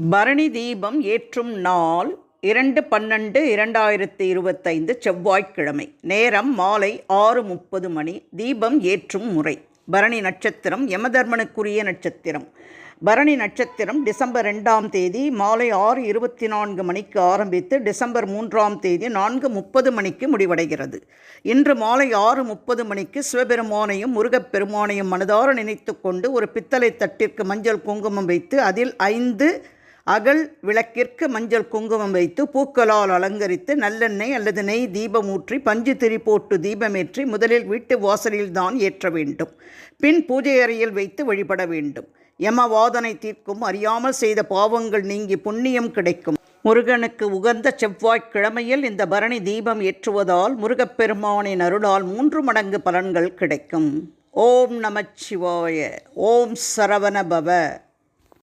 பரணி தீபம் ஏற்றும் நாள் இரண்டு பன்னெண்டு இரண்டாயிரத்தி இருபத்தைந்து செவ்வாய்க்கிழமை. நேரம் மாலை ஆறு முப்பது மணி. தீபம் ஏற்றும் முறை. பரணி நட்சத்திரம் யமதர்மனுக்குரிய நட்சத்திரம். பரணி நட்சத்திரம் டிசம்பர் ரெண்டாம் தேதி மாலை ஆறு இருபத்தி நான்கு மணிக்கு ஆரம்பித்து டிசம்பர் மூன்றாம் தேதி நான்கு முப்பது மணிக்கு முடிவடைகிறது. இன்று மாலை ஆறு முப்பது மணிக்கு சிவபெருமானையும் முருகப்பெருமானையும் மனதார நினைத்து கொண்டு ஒரு பித்தளை தட்டிற்கு மஞ்சள் குங்குமம் வைத்து அதில் ஐந்து அகல் விளக்கிற்கு மஞ்சள் குங்குமம் வைத்து பூக்களால் அலங்கரித்து நல்லெண்ணெய் அல்லது நெய் தீபம் ஊற்றி பஞ்சு திரி போட்டு தீபமேற்றி முதலில் வீட்டு வாசலில் தான் ஏற்ற வேண்டும். பின் பூஜை அறையில் வைத்து வழிபட வேண்டும். யமவாதனை தீர்க்கும் அறியாமல் செய்த பாவங்கள் நீங்கி புண்ணியம் கிடைக்கும். முருகனுக்கு உகந்த செவ்வாய்க்கிழமையில் இந்த பரணி தீபம் ஏற்றுவதால் முருகப்பெருமானின் அருளால் மூன்று மடங்கு பலன்கள் கிடைக்கும். ஓம் நமச்சிவாய ஓம் சரவண பவ